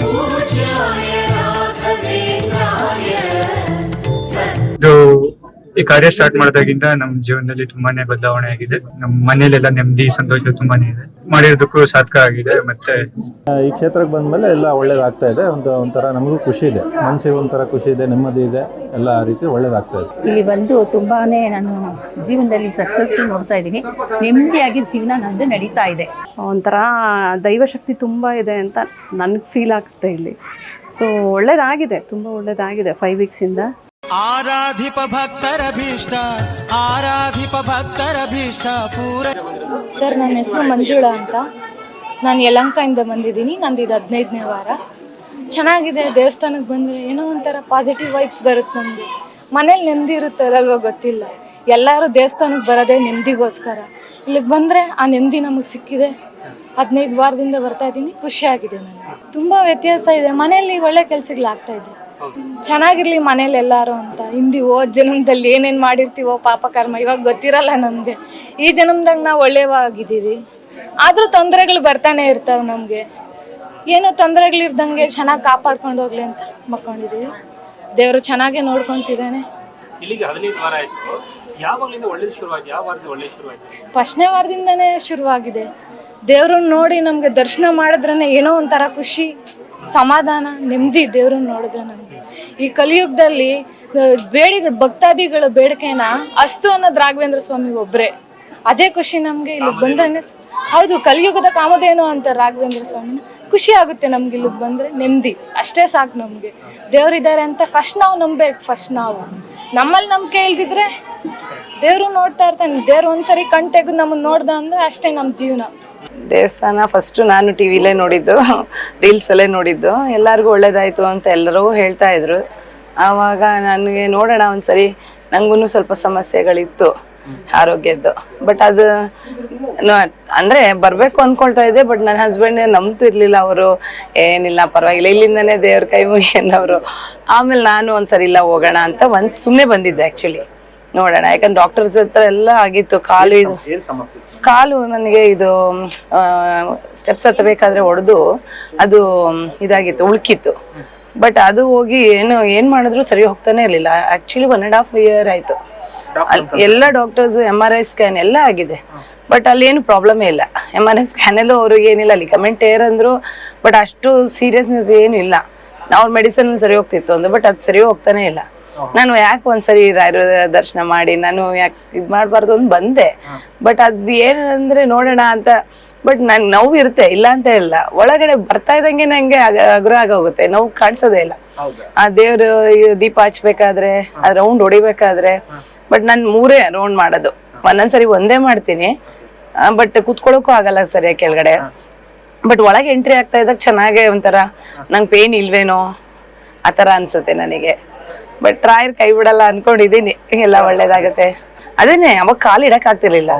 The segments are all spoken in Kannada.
ಇದು ಈ ಕಾರ್ಯ ಸ್ಟಾರ್ಟ್ ಮಾಡಿದಾಗಿಂದ ನಮ್ ಜೀವನದಲ್ಲಿ ತುಂಬಾನೇ ಬದಲಾವಣೆ ಆಗಿದೆ. ನಮ್ ಮನೇಲೆಲ್ಲ ನೆಮ್ಮದಿ ಸಂತೋಷ ತುಂಬಾನೇ ಇದೆ. ಮಾಡಿರೋದಕ್ಕೂ ಸಾಧಕ ಆಗಿದೆ ಮತ್ತೆ ಈ ಕ್ಷೇತ್ರಕ್ಕೆ ಬಂದ್ಮೇಲೆ ಎಲ್ಲ ಒಳ್ಳೇದಾಗ್ತಾ ಇದೆ. ಒಂದು ಒಂಥರ ನಮಗೂ ಖುಷಿ ಇದೆ. ಮನಸ್ಸಿಗೆ ಒಂಥರ ಖುಷಿ ಇದೆ ನೆಮ್ಮದಿ ಇದೆ. ಎಲ್ಲ ರೀತಿ ಒಳ್ಳೇದಾಗ್ತಾ ಇದೆ. ಇಲ್ಲಿ ಬಂದು ತುಂಬಾನೇ ನಾನು ಜೀವನದಲ್ಲಿ ಸಕ್ಸಸ್ ನೋಡ್ತಾ ಇದ್ದೀನಿ. ನೆಮ್ಮದಿಯಾಗಿ ಜೀವನ ನಂದು ನಡೀತಾ ಇದೆ. ಒಂಥರ ದೈವಶಕ್ತಿ ತುಂಬ ಇದೆ ಅಂತ ನನಗೆ ಫೀಲ್ ಆಗುತ್ತೆ ಇಲ್ಲಿ. ಸೊ ಒಳ್ಳೇದಾಗಿದೆ ತುಂಬ ಒಳ್ಳೇದಾಗಿದೆ ಫೈವ್ ವೀಕ್ಸಿಂದ ಆರಾಧಿಪ ಭಕ್ತರ ಭೀಷ್ಟ, ಆರಾಧಿಪ ಭಕ್ತರ ಭೀಷ್ಟ, ಪೂರ ಸರ್, ನನ್ನ ಹೆಸರು ಮಂಜುಳಾ ಅಂತ. ನಾನು ಯಲಂಕದಿಂದ ಬಂದಿದ್ದೀನಿ, ನಂದು ಇದು ಹದಿನೈದನೇ ವಾರ. ಚೆನ್ನಾಗಿದೆ, ದೇವಸ್ಥಾನಕ್ಕೆ ಬಂದರೆ ಏನೋ ಒಂಥರ ಪಾಸಿಟಿವ್ ವೈಬ್ಸ್ ಬರುತ್ತೆ ನಮಗೆ. ಮನೇಲಿ ನೆಮ್ಮದಿ ಇರುತ್ತೆ ಅಲ್ವೋ ಗೊತ್ತಿಲ್ಲ. ಎಲ್ಲರೂ ದೇವಸ್ಥಾನಕ್ಕೆ ಬರೋದೇ ನೆಮ್ಮದಿಗೋಸ್ಕರ. ಇಲ್ಲಿಗೆ ಬಂದರೆ ಆ ನೆಮ್ಮದಿ ನಮಗೆ ಸಿಕ್ಕಿದೆ. ಹದಿನೈದು ವಾರದಿಂದ ಬರ್ತಾ ಇದ್ದೀನಿ, ಖುಷಿಯಾಗಿದೆ ನನಗೆ. ತುಂಬ ವ್ಯತ್ಯಾಸ ಇದೆ. ಮನೆಯಲ್ಲಿ ಒಳ್ಳೆ ಕೆಲಸಗಳಾಗ್ತಾ ಇದೆ. ಚೆನ್ನಾಗಿರ್ಲಿ ಮನೇಲಿ ಎಲ್ಲಾರು ಅಂತ. ಹಿಂದಿ ಓ ಜನ್ಮದಲ್ಲಿ ಏನೇನ್ ಮಾಡಿರ್ತೀವೋ ಪಾಪ ಕರ್ಮ ಇವಾಗ ಗೊತ್ತಿರಲ್ಲ ನಮ್ಗೆ. ಈ ಜನ್ಮದಾಗ ನಾವು ಒಳ್ಳೆಯವಾಗಿದ್ದೀವಿ ಆದ್ರೂ ತೊಂದರೆಗಳು ಬರ್ತಾನೆ ಇರ್ತಾವ ನಮ್ಗೆ. ಏನೋ ತೊಂದರೆಗಳಿರ್ದಂಗೆ ಚೆನ್ನಾಗಿ ಕಾಪಾಡ್ಕೊಂಡು ಹೋಗ್ಲಿ ಅಂತ ಮಕ್ಕೊಂಡಿದೀವಿ. ದೇವರು ಚೆನ್ನಾಗೆ ನೋಡ್ಕೊಂತಿದ್ದಾನೆ ಇಲ್ಲಿಗೆ ಹದಿನೈದು ವಾರ ಆಯ್ತು. ಯಾವಾಗಲಿಂದ ಒಳ್ಳೇದು ಶುರುವಾಯ್ತು ಯಾವ ವಾರದಿಂದ ಒಳ್ಳೇದು ಶುರುವಾಯ್ತು ಫಸ್ಟ್ನೇ ವಾರದಿಂದನೇ ಶುರುವಾಗಿದೆ. ದೇವ್ರನ್ನ ನೋಡಿ ನಮ್ಗೆ ದರ್ಶನ ಮಾಡಿದ್ರೇ ಏನೋ ಒಂಥರ ಖುಷಿ ಸಮಾಧಾನ ನೆಮ್ಮದಿ ದೇವ್ರನ್ನ ನೋಡಿದ್ರೆ ನಮಗೆ. ಈ ಕಲಿಯುಗದಲ್ಲಿ ಬೇಡ ಬೇಡಿದ ಭಕ್ತಾದಿಗಳ ಬೇಡಿಕೆನ ಅಸ್ತು ಅನ್ನೋದು ರಾಘವೇಂದ್ರ ಸ್ವಾಮಿ ಒಬ್ಬರೇ ಅದೇ ಖುಷಿ ನಮಗೆ ಇಲ್ಲಿ ಬಂದ್ರೆ ಹೌದು ಕಲಿಯುಗದ ಕಾಮಧೇನು ಅಂತ ರಾಘವೇಂದ್ರ ಸ್ವಾಮಿನ ಖುಷಿ ಆಗುತ್ತೆ ನಮ್ಗೆ ಇಲ್ಲಿಗೆ ಬಂದ್ರೆ ನೆಮ್ಮದಿ. ಅಷ್ಟೇ ಸಾಕು ನಮಗೆ. ದೇವ್ರಿದ್ದಾರೆ ಅಂತ ಫಸ್ಟ್ ನಾವು ನಂಬೇಕು ಫಸ್ಟ್ ನಾವು. ನಮ್ಮಲ್ಲಿ ನಂಬಿಕೆ ಇಲ್ದಿದ್ರೆ ದೇವರು ನೋಡ್ತಾ ಇರ್ತಾನೆ. ದೇವ್ರು ಒಂದ್ಸರಿ ಕಣ್ ತೆಗೆದು ನಮ್ಮನ್ನ ನೋಡ್ದ ಅಂದ್ರೆ ಅಷ್ಟೇ ನಮ್ಮ ಜೀವನ. ದೇವಸ್ಥಾನ ಫಸ್ಟ್ ನಾನು ಟಿ ವಿಲೇ ನೋಡಿದ್ದು ರೀಲ್ಸಲ್ಲೇ ನೋಡಿದ್ದು. ಎಲ್ಲರಿಗೂ ಒಳ್ಳೇದಾಯ್ತು ಅಂತ ಎಲ್ಲರೂ ಹೇಳ್ತಾ ಇದ್ರು. ಆವಾಗ ನನಗೆ ನೋಡೋಣ ಒಂದ್ಸರಿ ನನಗೂ ಸ್ವಲ್ಪ ಸಮಸ್ಯೆಗಳಿತ್ತು ಆರೋಗ್ಯದ್ದು. ಬಟ್ ಅದು ಅಂದ್ರೆ ಬರಬೇಕು ಅನ್ಕೊಳ್ತಾ ಇದ್ದೆ ಬಟ್ ನನ್ನ ಹಸ್ಬೆಂಡ್ ನಂಬ್ತಿರ್ಲಿಲ್ಲ ಅವರು, ಏನಿಲ್ಲ ಪರವಾಗಿಲ್ಲ, ಇಲ್ಲಿಂದನೇ ದೇವ್ರ ಕೈ ಮುಗಿಯಂದವರು. ಆಮೇಲೆ ನಾನು ಒಂದ್ಸರಿ ಇಲ್ಲ ಹೋಗೋಣ ಅಂತ ಒಂದ್ ಸುಮ್ಮನೆ ಬಂದಿದ್ದೆ ಆ್ಯಕ್ಚುಲಿ ನೋಡೋಣ. ಯಾಕಂದ್ರೆ ಡಾಕ್ಟರ್ಸ್ ಹತ್ರ ಎಲ್ಲ ಆಗಿತ್ತು. ಕಾಲು ಇದು ಏನ್ ಸಮಸ್ಯೆ ಕಾಲು ನನಗೆ ಇದು ಸ್ಟೆಪ್ಸ್ ಹತ್ತಬೇಕಾದ್ರೆ ಹೊಡೆದು ಅದು ಇದಾಗಿತ್ತು ಉಳ್ಕಿತ್ತು. ಬಟ್ ಅದು ಹೋಗಿ ಏನು ಏನ್ ಮಾಡಿದ್ರು ಸರಿ ಹೋಗ್ತಾನೆ ಇರಲಿಲ್ಲ. Actually one and half year ಆಯ್ತು. ಅಲ್ಲಿ ಎಲ್ಲ doctors M R I scan ಎಲ್ಲ ಆಗಿದೆ. ಬಟ್ ಅಲ್ಲಿ ಏನು ಪ್ರಾಬ್ಲಮೇ ಇಲ್ಲ. ಎಂ ಆರ್ ಐ ಸ್ಕ್ಯಾನಲ್ಲೂ ಅವ್ರಿಗೆ ಏನಿಲ್ಲ. ಲಿಗಮೆಂಟ್ ಏರ್ ಅಂದ್ರು ಬಟ್ ಅಷ್ಟು ಸೀರಿಯಸ್ನೆಸ್ ಏನು ಇಲ್ಲ ನಾವು ಮೆಡಿಸನ್ ಸರಿ ಹೋಗ್ತಿತ್ತು ಅಂದ್ರೆ ಬಟ್ ಅದು ಸರಿ ಹೋಗ್ತಾನೆ ಇಲ್ಲ. ನಾನು ಯಾಕೆ ಒಂದ್ಸರಿ ರಾಯರ ದರ್ಶನ ಮಾಡಿ ನಾನು ಯಾಕೆ ಇದು ಮಾಡಬಾರ್ದು ಅಂತ ಬಂದೆ. ಬಟ್ ಅದು ಏನಂದ್ರೆ ನೋಡೋಣ ಅಂತ ಬಟ್ ನನ್ ನೋವು ಇರುತ್ತೆ ಇಲ್ಲ ಅಂತ ಇಲ್ಲ. ಒಳಗಡೆ ಬರ್ತಾ ಇದ್ದಂಗೆ ನಂಗೆ ಅಗ್ರ ಆಗೋಗುತ್ತೆ ನೋವು ಕಾಣಿಸೋದೇ ಇಲ್ಲ. ಆ ದೇವ್ರು ದೀಪ ಹಚ್ಬೇಕಾದ್ರೆ ಆ ರೌಂಡ್ ಹೊಡಿಬೇಕಾದ್ರೆ ಬಟ್ ನಾನು ಮೂರೇ ರೌಂಡ್ ಮಾಡೋದು. ಒಂದೊಂದ್ಸರಿ ಒಂದೇ ಮಾಡ್ತೀನಿ. ಬಟ್ ಕುತ್ಕೊಳ್ಳೋಕ್ಕೂ ಆಗಲ್ಲ ಸರಿಯಾಗಿ ಕೆಳಗಡೆ. ಬಟ್ ಒಳಗೆ ಎಂಟ್ರಿ ಆಗ್ತಾ ಇದ್ದಾಗ ಚೆನ್ನಾಗೆ ಒಂಥರ ನಂಗೆ ಪೇನ್ ಇಲ್ವೇನೋ ಆ ಥರ ಅನ್ಸುತ್ತೆ ನನಗೆ. ಬಟ್ ರಾಯರ್ ಕೈ ಬಿಡಲ್ಲ ಅನ್ಕೊಂಡಿದೀನಿ ಎಲ್ಲ ಒಳ್ಳೇದಾಗತ್ತೆ. ಅದನ್ನೇ ಅವಾಗ ಕಾಲು ಇಡಕ್ ಆಗ್ತಿರ್ಲಿಲ್ಲ.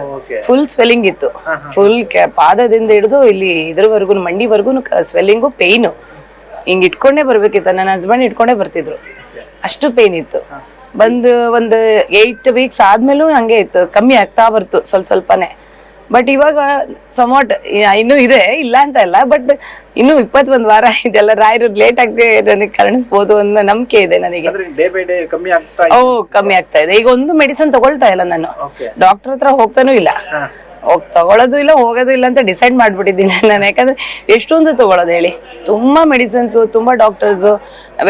ಫುಲ್ ಸ್ವೆಲ್ಲಿಂಗ್ ಇತ್ತು. ಫುಲ್ ಪಾದದಿಂದ ಹಿಡಿದು ಇಲ್ಲಿ ಇದ್ರವರೆಗೂ ಮಂಡಿವರೆಗೂ ಸ್ವೆಲ್ಲಿಂಗು ಪೇಯ್ನು ಹಿಂಗ್ ಇಟ್ಕೊಂಡೇ ಬರ್ಬೇಕಿತ್ತು. ನನ್ನ ಹಸ್ಬೆಂಡ್ ಇಟ್ಕೊಂಡೇ ಬರ್ತಿದ್ರು. ಅಷ್ಟು ಪೇನ್ ಇತ್ತು. ಬಂದು ಒಂದು ಏಯ್ಟ್ ವೀಕ್ಸ್ ಆದ್ಮೇಲೂ ಹಂಗೆ ಇತ್ತು. ಕಮ್ಮಿ ಆಗ್ತಾ ಬರ್ತು. ಸ್ವಲ್ಪ ಸ್ವಲ್ಪನೇ. ಬಟ್ ಇವಾಗ ಸಮೋಟ್ ಇನ್ನೂ ಇದೆ ಇಲ್ಲ ಅಂತ ಇಲ್ಲ ಬಟ್ ಇನ್ನು ಇಪ್ಪತ್ತೊಂದು ವಾರ ಇದೆಲ್ಲ ರಾಯರು ಲೇಟ್ ಆಗದೆ ನನಗೆ ಕರುಣಿಸ್ಬೋದು ಅನ್ನೋ ನಂಬಿಕೆ ಇದೆ ನನಗೆ. ಓ ಕಮ್ಮಿ ಆಗ್ತಾ ಇದೆ. ಈಗ ಒಂದು ಮೆಡಿಸಿನ್ ತಗೊಳ್ತಾ ಇಲ್ಲ ನಾನು. ಡಾಕ್ಟರ್ ಹತ್ರ ಹೋಗ್ತಾನೂ ಇಲ್ಲ. ಹೋಗ್ ತಗೊಳ್ಳೋದು ಇಲ್ಲ ಹೋಗೋದು ಇಲ್ಲ ಅಂತ ಡಿಸೈಡ್ ಮಾಡ್ಬಿಟ್ಟಿದ್ದೀನಿ ನಾನು. ಯಾಕಂದ್ರೆ ಎಷ್ಟೊಂದು ತಗೊಳ್ಳೋದು ಹೇಳಿ. ತುಂಬಾ ಮೆಡಿಸಿನ್ಸ್ ತುಂಬಾ ಡಾಕ್ಟರ್ಸ್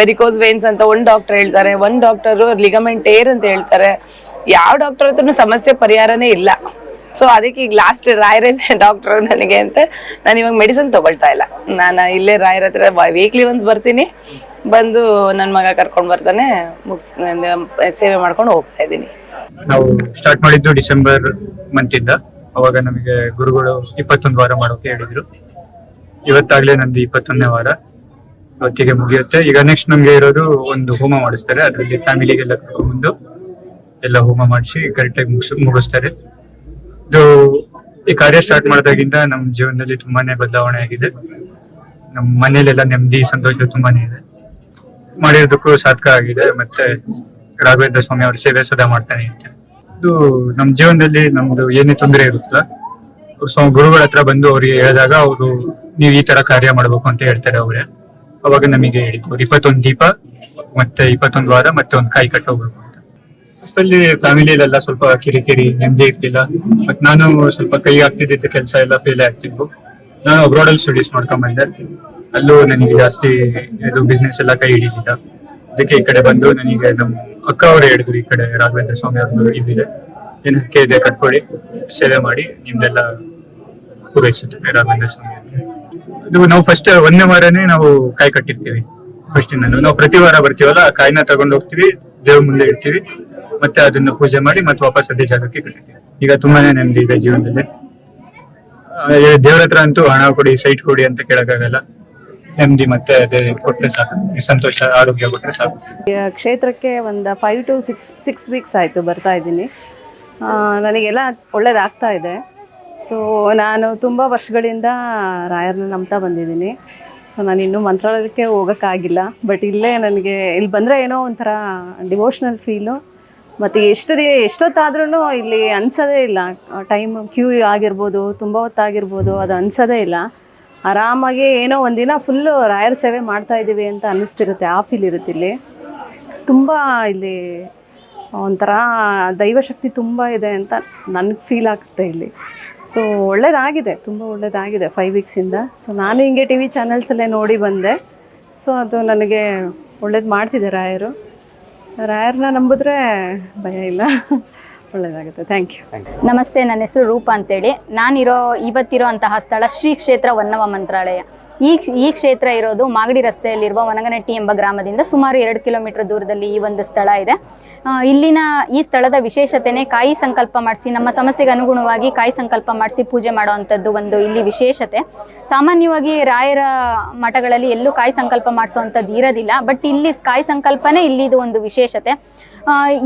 ವೆರಿಕೋಸ್ ವೇನ್ಸ್ ಅಂತ ಒಂದ್ ಡಾಕ್ಟರ್ ಹೇಳ್ತಾರೆ ಒಂದ್ ಡಾಕ್ಟರ್ ಲಿಗಮೆಂಟ್ ಏರ್ ಅಂತ ಹೇಳ್ತಾರೆ. ಯಾವ ಡಾಕ್ಟರ್ ಹತ್ರನೂ ಸಮಸ್ಯೆ ಪರಿಹಾರನೇ ಇಲ್ಲ. ಸೊ ಅದಕ್ಕೆ ಈಗ ಲಾಸ್ಟ್ ರಾಯರೇ ಡಾಕ್ಟರ್ ನನಗೆ ಅಂತ ನಾನು ಇವಾಗ ಮೆಡಿಸಿನ್ ತಗೊಳ್ತಾ ಇಲ್ಲ. ನಾನು ಇಲ್ಲೇ ರಾಯರ ಹತ್ರ ವೀಕ್ಲಿ ಒನ್ಸ್ ಬರ್ತೀನಿ. ಬಂದು ನನ್ನ ಮಗ ಕರ್ಕೊಂಡು ಬರ್ತಾನೆ, ಮುಗಿಸ್ ಸೇವೆ ಮಾಡ್ಕೊಂಡು ಹೋಗ್ತಾ ಇದ್ದೀನಿ. ನಾವು ಸ್ಟಾರ್ಟ್ ಮಾಡಿದ್ದು ಡಿಸೆಂಬರ್ ಮಂತ್ ಇಂದ. ಅವಾಗ ನಮಗೆ ಗುರುಗಳು ಇಪ್ಪತ್ತೊಂದು ವಾರ ಮಾಡೋಕೆ ಹೇಳಿದ್ರು. ಇವತ್ತಾಗ್ಲೇ ನಂದು ಇಪ್ಪತ್ತೊಂದನೇ ವಾರ. ಇವತ್ತಿಗೆ ಮುಗಿಯುತ್ತೆ. ಈಗ ನೆಕ್ಸ್ಟ್ ನಮ್ಗೆ ಇರೋದು ಒಂದು ಹೋಮ ಮಾಡಿಸ್ತಾರೆ. ಅದರಲ್ಲಿ ಫ್ಯಾಮಿಲಿಗೆಲ್ಲ ಕರ್ಕೊಂಡ್ಬಂದು ಎಲ್ಲ ಹೋಮ ಮಾಡಿಸಿ ಕರೆಕ್ಟಾಗಿ ಮುಗಿಸ್, ಮುಗಿಸ್ತಾರೆ. ಇದು ಈ ಕಾರ್ಯ ಸ್ಟಾರ್ಟ್ ಮಾಡಿದಾಗಿಂದ ನಮ್ಮ ಜೀವನದಲ್ಲಿ ತುಂಬಾನೇ ಬದಲಾವಣೆ ಆಗಿದೆ. ನಮ್ಮ ಮನೇಲೆಲ್ಲ ನೆಮ್ಮದಿ, ಸಂತೋಷ ತುಂಬಾನೇ ಇದೆ. ಮಾಡಿರೋದಕ್ಕೂ ಸಾಧಕ ಆಗಿದೆ. ಮತ್ತೆ ರಾಘವೇಂದ್ರ ಸ್ವಾಮಿ ಅವ್ರ ಸೇವೆ ಸದಾ ಮಾಡ್ತಾನೆ ಇರ್ತಾರೆ ಇದು ನಮ್ಮ ಜೀವನದಲ್ಲಿ ನಮ್ದು ಏನೇ ತೊಂದರೆ ಇರುತ್ತಲ್ಲ ಸ್ವಾಮಿ ಸ್ವ- ಗುರುಗಳ ಹತ್ರ ಬಂದು ಅವ್ರಿಗೆ ಹೇಳಿದಾಗ ಅವರು ನೀವು ಈ ತರ ಕಾರ್ಯ ಮಾಡ್ಬೇಕು ಅಂತ ಹೇಳ್ತಾರೆ ಅವ್ರೆ. ಅವಾಗ ನಮಗೆ ಹೇಳಿದ್ರು ಇಪ್ಪತ್ತೊಂದು ದೀಪ, ಮತ್ತೆ ಇಪ್ಪತ್ತೊಂದು ವಾರ, ಮತ್ತೆ ಒಂದು ಕಾಯಿ ಕಟ್ಟೋಗ್ಬೇಕು ಫ್ಯಾಮಿಲಿ ಫ್ಯಾಮಿಲಿಯಲ್ಲೆಲ್ಲ ಸ್ವಲ್ಪ ಕಿರಿಕಿರಿ, ನೆಮ್ಮದಿ ಇರ್ತಿಲ್ಲ. ಬಟ್ ನಾನು ಸ್ವಲ್ಪ ಕೈ ಆಗ್ತಿದ್ದ ಕೆಲಸ ಎಲ್ಲ ಫೇಲ್ ಆಗ್ತಿದ್ವು ನಾನು ಅಬ್ರಾಡ್ ಅಲ್ಲಿ ಸ್ಟಡೀಸ್ ಮಾಡ್ಕೊಂಡ್ ಬಂದೆ. ಅಲ್ಲೂ ನನಗೆ ಜಾಸ್ತಿ ಇದು ಬಿಸ್ನೆಸ್ ಎಲ್ಲ ಕೈ ಹಿಡಿದಿಲ್ಲ. ಅದಕ್ಕೆ ಈ ಕಡೆ ಬಂದು ನನಗೆ ನಮ್ಮ ಅಕ್ಕ ಅವರು ಹೇಳಿದ್ರು ಈ ಕಡೆ ರಾಘವೇಂದ್ರ ಸ್ವಾಮಿ ಅವ್ರದ್ದು ಇದಿದೆ. ಏನಕ್ಕೆ ಇದೆ ಕಟ್ಕೊಳ್ಳಿ ಸೇವೆ ಮಾಡಿ, ನಿಮ್ದೆಲ್ಲ ಪೂರೈಸುತ್ತೆ ರಾಘವೇಂದ್ರ ಸ್ವಾಮಿ. ಇದು ನಾವು ಫಸ್ಟ್ ಒಂದನೇ ವಾರನೇ ನಾವು ಕಾಯಿ ಕಟ್ಟಿರ್ತೀವಿ. ಫಸ್ಟ್ ನಾವು ಪ್ರತಿ ವಾರ ಬರ್ತೀವಲ್ಲ ಕಾಯಿನ ತಗೊಂಡು ಹೋಗ್ತೀವಿ, ದೇವ್ರ ಮುಂದೆ ಇಡ್ತೀವಿ. ಮತ್ತೆ ಅದನ್ನು ಪೂಜೆ ಮಾಡಿ ಮತ್ತೆ ವಾಪಸ್ ಅದೇ ಜಾಗಕ್ಕೆ ಕಟ್ಟಿದ್ದೀವಿ. ಈಗ ತುಂಬಾನೇ ನೆಮ್ಮದಿ ಇದೆ ಜೀವನದಲ್ಲಿ. ದೇವ್ರ ಹತ್ರ ಅಂತೂ ಹಣ ಕೊಡಿ, ಸೈಟ್ ಕೊಡಿ ಅಂತ ಕೇಳಕ್ಕಾಗಲ್ಲ. ನೆಮ್ಮದಿ ಮತ್ತೆ ಅದೇ ಕೊಟ್ಟರೆ ಸಾಕು. ಸಂತೋಷ, ಆರೋಗ್ಯ ಕೊಟ್ರೆ ಸಾಕು. ಕ್ಷೇತ್ರಕ್ಕೆ ಒಂದು five to six six weeks ಆಯಿತು ಬರ್ತಾ ಇದ್ದೀನಿ. ನನಗೆಲ್ಲ ಒಳ್ಳೇದಾಗ್ತಾ ಇದೆ. ಸೊ ನಾನು ತುಂಬ ವರ್ಷಗಳಿಂದ ರಾಯರನ್ನ ನಂಬ್ತಾ ಬಂದಿದ್ದೀನಿ. ಸೊ ನಾನು ಇನ್ನೂ ಮಂತ್ರಾಲಯಕ್ಕೆ ಹೋಗೋಕ್ಕಾಗಿಲ್ಲ. ಬಟ್ ಇಲ್ಲೇ ನನಗೆ, ಇಲ್ಲಿ ಬಂದರೆ ಏನೋ ಒಂಥರ ಡಿವೋಷ್ನಲ್ ಫೀಲು ಮತ್ತು ಎಷ್ಟು ದಿನ ಎಷ್ಟೊತ್ತಾದ್ರೂ ಇಲ್ಲಿ ಅನ್ಸೋದೇ ಇಲ್ಲ. ಟೈಮ್ ಕ್ಯೂ ಆಗಿರ್ಬೋದು, ತುಂಬ ಹೊತ್ತಾಗಿರ್ಬೋದು, ಅದು ಅನ್ಸೋದೇ ಇಲ್ಲ. ಆರಾಮಾಗಿ ಏನೋ ಒಂದಿನ ಫುಲ್ಲು ರಾಯರ್ ಸೇವೆ ಮಾಡ್ತಾ ಇದ್ದೀವಿ ಅಂತ ಅನ್ನಿಸ್ತಿರುತ್ತೆ, ಆ ಫೀಲ್ ಇರುತ್ತೆ ಇಲ್ಲಿ. ತುಂಬ ಇಲ್ಲಿ ಒಂಥರ ದೈವಶಕ್ತಿ ತುಂಬ ಇದೆ ಅಂತ ನನಗೆ ಫೀಲ್ ಆಗುತ್ತೆ ಇಲ್ಲಿ. ಸೊ ಒಳ್ಳೇದಾಗಿದೆ, ತುಂಬ ಒಳ್ಳೇದಾಗಿದೆ ಫೈವ್ ವೀಕ್ಸಿಂದ ಸೊ ನಾನು ಹಿಂಗೆ ಟಿ ವಿ ಚಾನಲ್ಸಲ್ಲೇ ನೋಡಿ ಬಂದೆ. ಸೊ ಅದು ನನಗೆ ಒಳ್ಳೇದು ಮಾಡ್ತಿದೆ ರಾಯರು. ರಾಯರನ್ನ ನಂಬಿದ್ರೆ ಭಯ ಇಲ್ಲ. ಒಳ್ಳೇದಾಗುತ್ತೆ. ಥ್ಯಾಂಕ್ ಯು ನಮಸ್ತೆ ನನ್ನ ಹೆಸರು ರೂಪ ಅಂತೇಳಿ. ನಾನಿರೋ ಇವತ್ತಿರೋ ಅಂತಹ ಸ್ಥಳ ಶ್ರೀ ಕ್ಷೇತ್ರ ವನ್ನವ ಮಂತ್ರಾಲಯ. ಈ ಈ ಕ್ಷೇತ್ರ ಇರೋದು ಮಾಗಡಿ ರಸ್ತೆಯಲ್ಲಿರುವ ವನಗನಟ್ಟಿ ಎಂಬ ಗ್ರಾಮದಿಂದ ಸುಮಾರು ಎರಡು ಕಿಲೋಮೀಟರ್ ದೂರದಲ್ಲಿ ಈ ಒಂದು ಸ್ಥಳ ಇದೆ. ಇಲ್ಲಿನ ಈ ಸ್ಥಳದ ವಿಶೇಷತೆನೇ ಕಾಯಿ ಸಂಕಲ್ಪ ಮಾಡಿಸಿ ನಮ್ಮ ಸಮಸ್ಯೆಗೆ ಅನುಗುಣವಾಗಿ ಕಾಯಿ ಸಂಕಲ್ಪ ಮಾಡಿಸಿ ಪೂಜೆ ಮಾಡುವಂಥದ್ದು ಒಂದು ಇಲ್ಲಿ ವಿಶೇಷತೆ. ಸಾಮಾನ್ಯವಾಗಿ ರಾಯರ ಮಠಗಳಲ್ಲಿ ಎಲ್ಲೂ ಕಾಯಿ ಸಂಕಲ್ಪ ಮಾಡಿಸೋವಂಥದ್ದು ಇರೋದಿಲ್ಲ ಬಟ್ ಇಲ್ಲಿ ಕಾಯಿ ಸಂಕಲ್ಪನೇ ಇಲ್ಲಿದು ಒಂದು ವಿಶೇಷತೆ.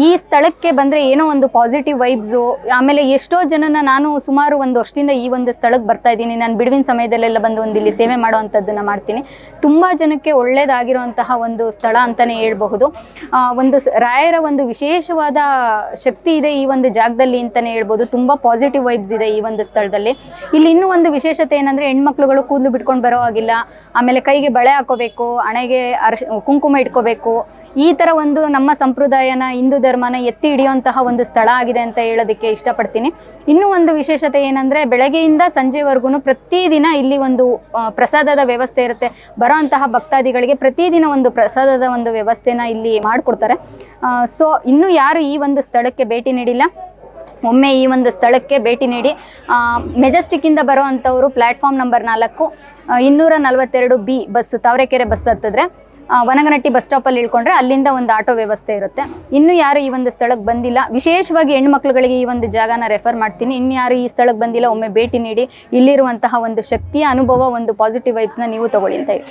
ಈ ಸ್ಥಳಕ್ಕೆ ಬಂದರೆ ಏನೋ ಒಂದು ಪಾಸಿಟಿವ್ ವೈಬ್ಸು ಆಮೇಲೆ ಎಷ್ಟೋ ಜನನ ನಾನು ಸುಮಾರು ಒಂದು ವರ್ಷದಿಂದ ಈ ಒಂದು ಸ್ಥಳಕ್ಕೆ ಬರ್ತಾ ಇದ್ದೀನಿ. ನಾನು ಬಿಡುವಿನ ಸಮಯದಲ್ಲೆಲ್ಲ ಬಂದು ಒಂದು ಇಲ್ಲಿ ಸೇವೆ ಮಾಡುವಂಥದ್ದನ್ನು ಮಾಡ್ತೀನಿ. ತುಂಬ ಜನಕ್ಕೆ ಒಳ್ಳೆಯದಾಗಿರುವಂತಹ ಒಂದು ಸ್ಥಳ ಅಂತಲೇ ಹೇಳ್ಬಹುದು. ಒಂದು ರಾಯರ ಒಂದು ವಿಶೇಷವಾದ ಶಕ್ತಿ ಇದೆ ಈ ಒಂದು ಜಾಗದಲ್ಲಿ ಅಂತಲೇ ಹೇಳ್ಬೋದು ತುಂಬ ಪಾಸಿಟಿವ್ ವೈಬ್ಸ್ ಇದೆ ಈ ಒಂದು ಸ್ಥಳದಲ್ಲಿ. ಇಲ್ಲಿ ಇನ್ನೂ ಒಂದು ವಿಶೇಷತೆ ಏನಂದರೆ ಹೆಣ್ಮಕ್ಳುಗಳು ಕೂದಲು ಬಿಟ್ಕೊಂಡು ಬರೋ ಹಾಗಿಲ್ಲ. ಆಮೇಲೆ ಕೈಗೆ ಬಳೆ ಹಾಕೋಬೇಕು, ಹಣೆಗೆ ಅರ್ಶ್, ಕುಂಕುಮ ಇಟ್ಕೋಬೇಕು. ಈ ಥರ ಒಂದು ನಮ್ಮ ಸಂಪ್ರದಾಯನ ಹಿಂದೂ ಧರ್ಮನ ಎತ್ತಿ ಹಿಡಿಯುವಂತಹ ಒಂದು ಸ್ಥಳ ಆಗಿದೆ ಅಂತ ಹೇಳೋದಕ್ಕೆ ಇಷ್ಟಪಡ್ತೀನಿ. ಇನ್ನೂ ಒಂದು ವಿಶೇಷತೆ ಏನಂದರೆ, ಬೆಳಗ್ಗೆಯಿಂದ ಸಂಜೆವರೆಗೂ ಪ್ರತಿದಿನ ಇಲ್ಲಿ ಒಂದು ಪ್ರಸಾದದ ವ್ಯವಸ್ಥೆ ಇರುತ್ತೆ. ಬರೋ ಅಂತಹ ಭಕ್ತಾದಿಗಳಿಗೆ ಪ್ರತಿದಿನ ಒಂದು ಪ್ರಸಾದದ ಒಂದು ವ್ಯವಸ್ಥೆನ ಇಲ್ಲಿ ಮಾಡಿಕೊಡ್ತಾರೆ. ಸೊ, ಇನ್ನೂ ಯಾರು ಈ ಒಂದು ಸ್ಥಳಕ್ಕೆ ಭೇಟಿ ನೀಡಿಲ್ಲ. ಒಮ್ಮೆ ಈ ಒಂದು ಸ್ಥಳಕ್ಕೆ ಭೇಟಿ ನೀಡಿ. ಮೆಜೆಸ್ಟಿಕ್ಕಿಂದ ಬರೋ ಅಂಥವರು ಪ್ಲ್ಯಾಟ್ಫಾರ್ಮ್ ನಂಬರ್ ನಾಲ್ಕು ಇನ್ನೂರ ನಲವತ್ತೆರಡು ಬಿ ಬಸ್, ತಾವರೆಕೆರೆ ಬಸ್ ಹತ್ತಿದ್ರೆ. ವನಗನಟ್ಟಿ ಬಸ್ ಸ್ಟಾಪಲ್ಲಿ ಇಳ್ಕೊಂಡ್ರೆ ಅಲ್ಲಿಂದ ಒಂದು ಆಟೋ ವ್ಯವಸ್ಥೆ ಇರುತ್ತೆ. ಇನ್ನು ಯಾರು ಈ ಒಂದು ಸ್ಥಳಕ್ಕೆ ಬಂದಿಲ್ಲ, ವಿಶೇಷವಾಗಿ ಹೆಣ್ಮಕ್ಳುಗಳಿಗೆ ಈ ಒಂದು ಜಾಗನ ರೆಫರ್ ಮಾಡ್ತೀನಿ. ಇನ್ನು ಯಾರು ಈ ಸ್ಥಳಕ್ಕೆ ಬಂದಿಲ್ಲ, ಒಮ್ಮೆ ಭೇಟಿ ನೀಡಿ, ಇಲ್ಲಿರುವಂತಹ ಒಂದು ಶಕ್ತಿಯ ಅನುಭವ, ಒಂದು ಪಾಸಿಟಿವ್ ವೈಬ್ಸ್ನ ನೀವು ತಗೊಳ್ಳಿ ಅಂತ ಹೇಳಿ.